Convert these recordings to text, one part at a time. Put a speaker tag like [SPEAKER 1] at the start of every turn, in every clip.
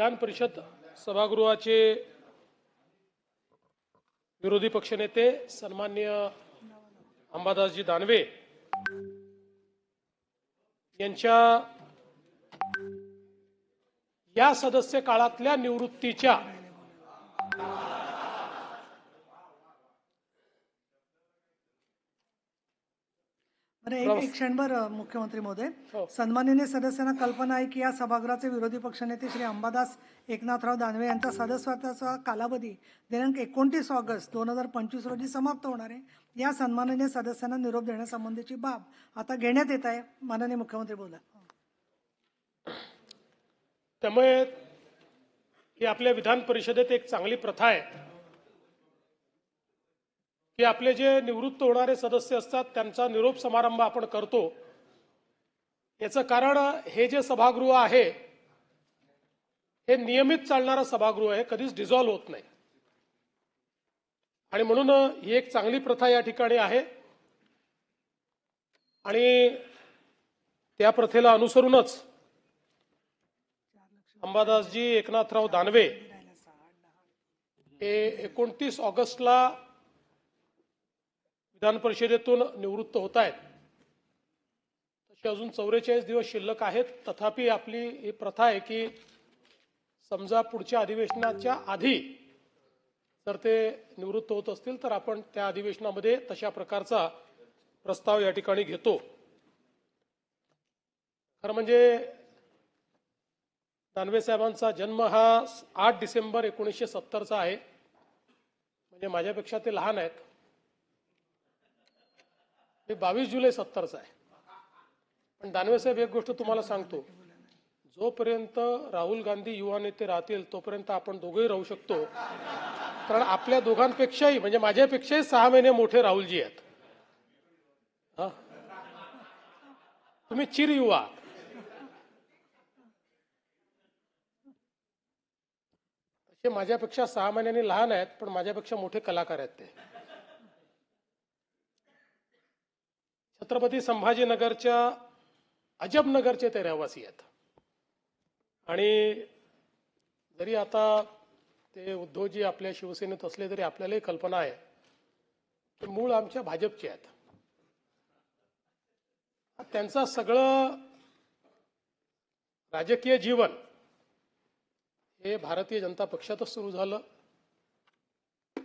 [SPEAKER 1] विधान परिषद सभागृहाचे विरोधी पक्षनेते सन्मान्य अंबादासजी दानवे यांच्या या सदस्य काळातल्या निवृत्तीच्या
[SPEAKER 2] बरं एक एक क्षणभर मुख्यमंत्री महोदय. सन्माननीय सदस्यांना कल्पना आहे की या सभागृहाचे विरोधी पक्षनेते श्री अंबादास एकनाथराव दानवे यांचा सदस्यत्वाचा कालावधी दिनांक एकोणतीस ऑगस्ट दोन हजार पंचवीस रोजी समाप्त होणार आहे. या सन्माननीय सदस्यांना निरोप देण्यासंबंधीची बाब आता घेण्यात येत आहे. माननीय मुख्यमंत्री बोला.
[SPEAKER 1] त्यामुळे ही आपल्या विधान परिषदेत एक चांगली प्रथा आहे. की आपले जे निवृत्त होणारे सदस्य असतात त्यांचा निरोप समारंभ आपण करतो. याचं कारण हे जे सभागृह आहे हे नियमित चालणारं सभागृह आहे कधीच डिझॉल्व्ह होत नाही. आणि म्हणून ही एक चांगली प्रथा या ठिकाणी आहे. आणि त्या प्रथेला अनुसरूनच अंबादासजी एकनाथराव दानवे हे एकोणतीस ऑगस्टला विधान परिषदेतून निवृत्त होत आहेत तसे अजून चौवेचाळीस दिवस शिल्लक आहेत. तथापि आपली ही प्रथा आहे की समजा पुढच्या अधिवेशनाच्या आधी जर ते निवृत्त होत असतील तर आपण त्या अधिवेशनामध्ये तशा प्रकारचा प्रस्ताव या ठिकाणी घेतो. खरं म्हणजे दानवे साहेबांचा जन्म हा आठ डिसेंबर एकोणीसशे सत्तरचा आहे. म्हणजे माझ्यापेक्षा ते लहान आहेत. हे बावीस जुलै सत्तरचं आहे. पण दानवे साहेब एक गोष्ट तुम्हाला सांगतो. जोपर्यंत राहुल गांधी युवा नेते राहतील तोपर्यंत आपण दोघेही राहू शकतो. कारण आपल्या दोघांपेक्षाही म्हणजे माझ्यापेक्षाही सहा महिने मोठे राहुलजी आहेत. हा? तुम्ही चिर युवा. आहात. ते माझ्यापेक्षा सहा महिन्यांनी लहान आहेत पण माझ्यापेक्षा मोठे कलाकार आहेत ते. छत्रपती संभाजीनगरच्या अजबनगरचे ते रहिवासी आहेत. आणि जरी आता ते उद्धवजी आपल्या शिवसेनेत असले तरी आपल्यालाही कल्पना आहे की मूळ आमच्या भाजपचे आहेत. त्यांचं सगळं राजकीय जीवन हे भारतीय जनता पक्षातच सुरू झालं.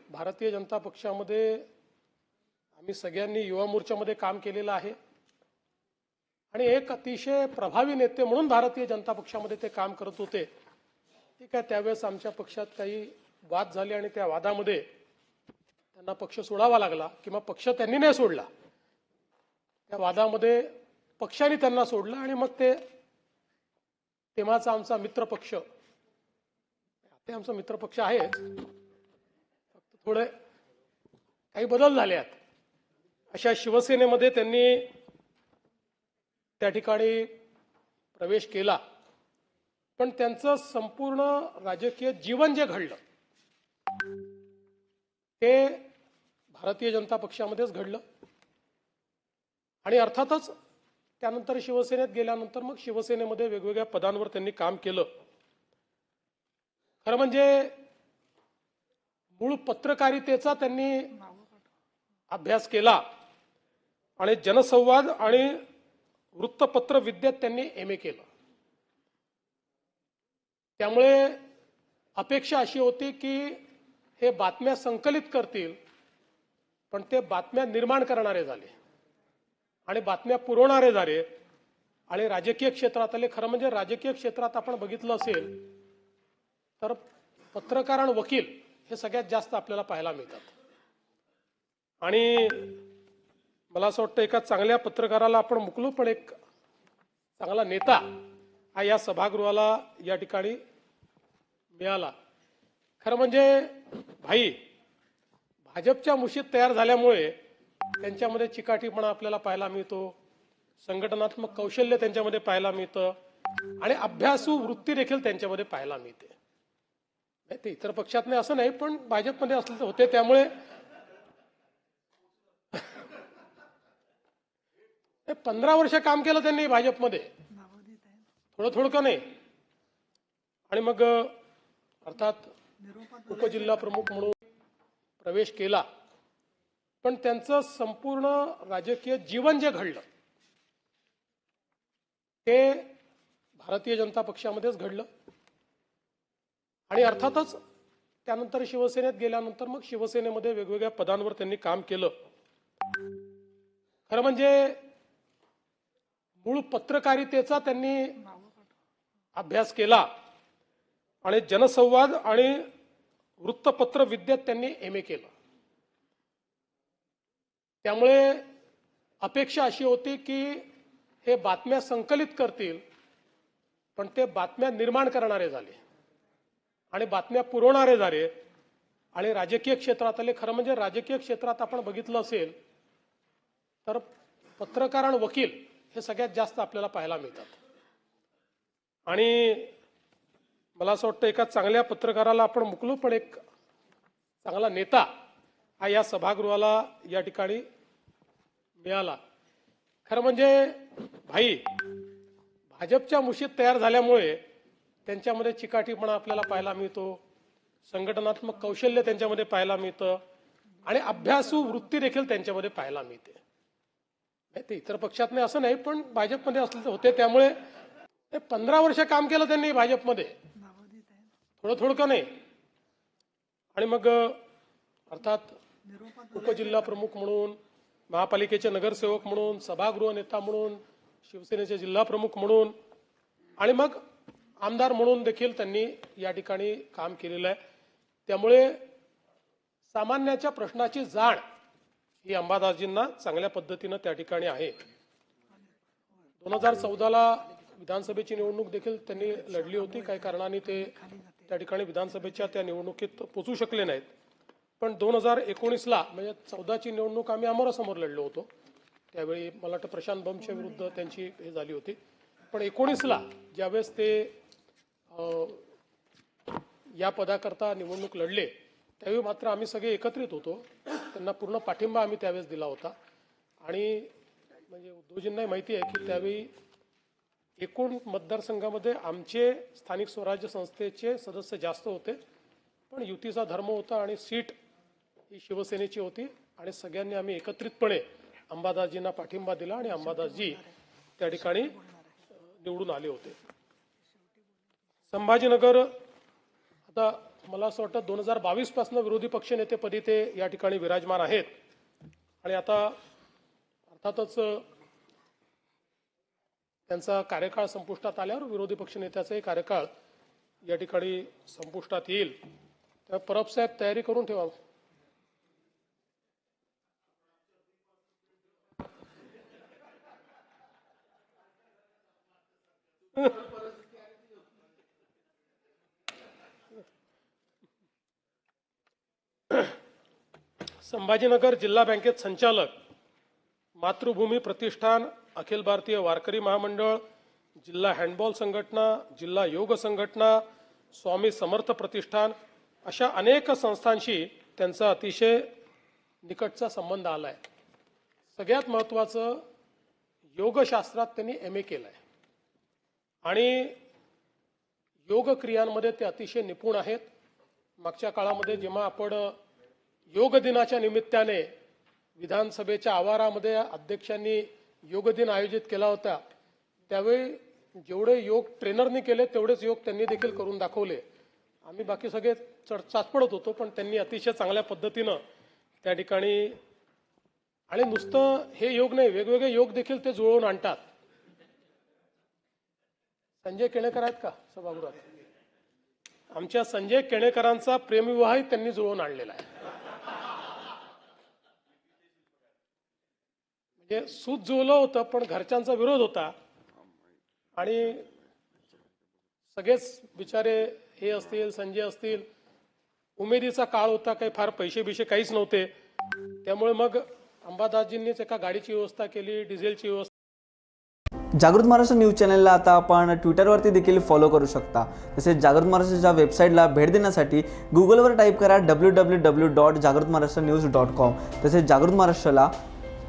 [SPEAKER 1] भारतीय जनता पक्षामध्ये आम्ही सगळ्यांनी युवा मोर्चामध्ये काम केलेलं आहे. आणि एक अतिशय प्रभावी नेते म्हणून भारतीय जनता पक्षामध्ये ते काम करत होते. ठीक आहे त्यावेळेस आमच्या पक्षात काही वाद झाले आणि त्या वादामध्ये त्यांना पक्ष सोडावा लागला किंवा पक्ष त्यांनी नाही सोडला. त्या वादामध्ये पक्षाने त्यांना सोडलं आणि मग ते तेव्हाचा आमचा मित्र पक्ष ते आमचा मित्रपक्ष आहेच फक्त थोडे काही बदल झाले आहेत. अशा शिवसेनेमध्ये त्यांनी त्या ठिकाणी प्रवेश केला. पण त्यांचं संपूर्ण राजकीय जीवन जे घडलं ते भारतीय जनता पक्षामध्येच घडलं. आणि अर्थातच त्यानंतर शिवसेनेत गेल्यानंतर मग शिवसेनेमध्ये वेगवेगळ्या पदांवर त्यांनी काम केलं. खरं म्हणजे मूळ पत्रकारितेचा त्यांनी अभ्यास केला. आणि जनसंवाद आणि वृत्तपत्र विद्यात त्यांनी एम ए केलं. त्यामुळे अपेक्षा अशी होती की हे बातम्या संकलित करतील पण ते बातम्या निर्माण करणारे झाले आणि बातम्या पुरवणारे झाले. आणि राजकीय क्षेत्रात आले खरं म्हणजे राजकीय क्षेत्रात आपण बघितलं असेल तर पत्रकार आणि वकील हे सगळ्यात जास्त आपल्याला पाहायला मिळतात. आणि मला असं वाटतं एका चांगल्या पत्रकाराला आपण मुकलो पण एक चांगला नेता हा या सभागृहाला या ठिकाणी मिळाला. खरं म्हणजे भाई भाजपच्या मुशीत तयार झाल्यामुळे त्यांच्यामध्ये चिकाटीपणा आपल्याला पाहायला मिळतो संघटनात्मक कौशल्य त्यांच्यामध्ये पाहायला मिळतं आणि अभ्यासू वृत्ती देखील त्यांच्यामध्ये पाहायला मिळते. नाही ते इतर पक्षात नाही असं नाही पण भाजपमध्ये असले होते. त्यामुळे ते पंधरा वर्ष काम केलं त्यांनी भाजपमध्ये. थोडं थोडं का नाही? आणि मग अर्थात उपजिल्हा प्रमुख म्हणून प्रवेश केला. पण त्यांचं संपूर्ण राजकीय जीवन जे घडलं ते भारतीय जनता पक्षामध्येच घडलं. आणि अर्थातच त्यानंतर शिवसेनेत गेल्यानंतर मग शिवसेनेमध्ये वेगवेगळ्या पदांवर त्यांनी काम केलं. खरं म्हणजे मूळ पत्रकारितेचा त्यांनी अभ्यास केला आणि जनसंवाद आणि वृत्तपत्र विद्येत त्यांनी एम ए केलं. त्यामुळे अपेक्षा अशी होती की हे बातम्या संकलित करतील पण ते बातम्या निर्माण करणारे झाले आणि बातम्या पुरवणारे झाले. आणि राजकीय क्षेत्रात आले खरं म्हणजे राजकीय क्षेत्रात आपण बघितलं असेल तर पत्रकार आणि वकील हे सगळ्यात जास्त आपल्याला पाहायला मिळतात. आणि मला असं वाटतं एका चांगल्या पत्रकाराला आपण मुकलो पण एक चांगला नेता हा या सभागृहाला या ठिकाणी मिळाला. खरं म्हणजे भाई भाजपच्या मुशीत तयार झाल्यामुळे त्यांच्यामध्ये चिकाटीपणा आपल्याला पाहायला मिळतो संघटनात्मक कौशल्य त्यांच्यामध्ये पाहायला मिळतं आणि अभ्यासू वृत्ती देखील त्यांच्यामध्ये पाहायला मिळते. ते इतर पक्षात नाही असं नाही पण भाजपमध्ये असले होते. त्यामुळे ते पंधरा वर्ष काम केलं त्यांनी भाजपमध्ये. थोडं थोडं का नाही? आणि मग अर्थात उपजिल्हा प्रमुख म्हणून महापालिकेचे नगरसेवक म्हणून सभागृह नेता म्हणून शिवसेनेचे जिल्हा प्रमुख म्हणून आणि मग आमदार म्हणून देखील त्यांनी या ठिकाणी काम केलेलं आहे. त्यामुळे सामान्याच्या प्रश्नाची जाण ही अंबादासजींना चांगल्या पद्धतीनं त्या ठिकाणी आहे. दोन हजार चौदाला विधानसभेची निवडणूक देखील त्यांनी लढली होती. काही कारणाने ते त्या ठिकाणी विधानसभेच्या त्या निवडणुकीत पोचू शकले नाहीत. पण दोन हजार एकोणीसला म्हणजे चौदाची निवडणूक आम्ही अमरासमोर लढलो होतो. त्यावेळी मला वाटतं प्रशांत बमच्या विरुद्ध त्यांची हे झाली होती. पण एकोणीसला ज्यावेळेस ते अं, या पदाकरता निवडणूक लढले त्यावेळी मात्र आम्ही सगळे एकत्रित होतो. त्यांना पूर्ण पाठिंबा आम्ही त्यावेळेस दिला होता. आणि म्हणजे उद्धवजींनाही माहिती आहे की त्यावेळी एकूण मतदारसंघामध्ये आमचे स्थानिक स्वराज्य संस्थेचे सदस्य जास्त होते. पण युतीचा धर्म होता आणि सीट ही शिवसेनेची होती. आणि सगळ्यांनी आम्ही एकत्रितपणे अंबादासजींना पाठिंबा दिला आणि अंबादासजी त्या ठिकाणी निवडून आले होते. संभाजीनगर आता मला असं वाटतं दोन हजार बावीसपासून विरोधी पक्षनेतेपदी ते या ठिकाणी विराजमान आहेत. आणि आता अर्थातच त्यांचा कार्यकाळ संपुष्टात आल्यावर विरोधी पक्षनेत्याचाही कार्यकाळ या ठिकाणी संपुष्टात येईल. त्या परब साहेब तयारी करून ठेवा. संभाजीनगर जिल्हा बँकेत संचालक मातृभूमी प्रतिष्ठान अखिल भारतीय वारकरी महामंडळ जिल्हा हँडबॉल संघटना जिल्हा योग संघटना स्वामी समर्थ प्रतिष्ठान अशा अनेक संस्थांशी त्यांचा अतिशय निकटचा संबंध आला आहे सगळ्यात महत्त्वाचं योगशास्त्रात त्यांनी एम ए केलं आहे आणि योग क्रियांमध्ये ते अतिशय निपुण आहेत. मागच्या काळामध्ये जेव्हा आपण योग दिनाच्या निमित्ताने विधानसभेच्या आवारामध्ये अध्यक्षांनी योग दिन आयोजित केला होता. त्यावेळी जेवढे योग ट्रेनरनी केले तेवढेच योग त्यांनी देखील करून दाखवले. आम्ही बाकी सगळे चढ चाचपडत होतो पण त्यांनी अतिशय चांगल्या पद्धतीनं त्या ठिकाणी आणि नुसतं हे योग नाही वेगवेगळे योग देखील ते जुळवून आणतात. संजय केणेकर आहेत का सभागृहात? आमच्या संजय केणेकरांचा प्रेमविवाहही त्यांनी जुळवून आणलेला आहे. म्हणजे सूत जुळलं होतं पण घरच्यांचा विरोध होता. आणि सगळेच बिचारे हे असतील संजय असतील उमेदीचा काळ होता काही फार पैसे बिशे काहीच नव्हते. त्यामुळे मग अंबादासजींनीच एका गाडीची व्यवस्था केली डिझेलची व्यवस्था
[SPEAKER 3] जागृत महाराष्ट्र न्यूज चॅनलला आता आपण ट्विटरवरती देखील फॉलो करू शकता. तसेच जागृत महाराष्ट्राच्या वेबसाईटला भेट देण्यासाठी गुगलवर टाईप करा डब्ल्यू डब्ल्यू डब्ल्यू डॉट जागृत महाराष्ट्र न्यूज डॉट कॉम तसेच जागृत महाराष्ट्राला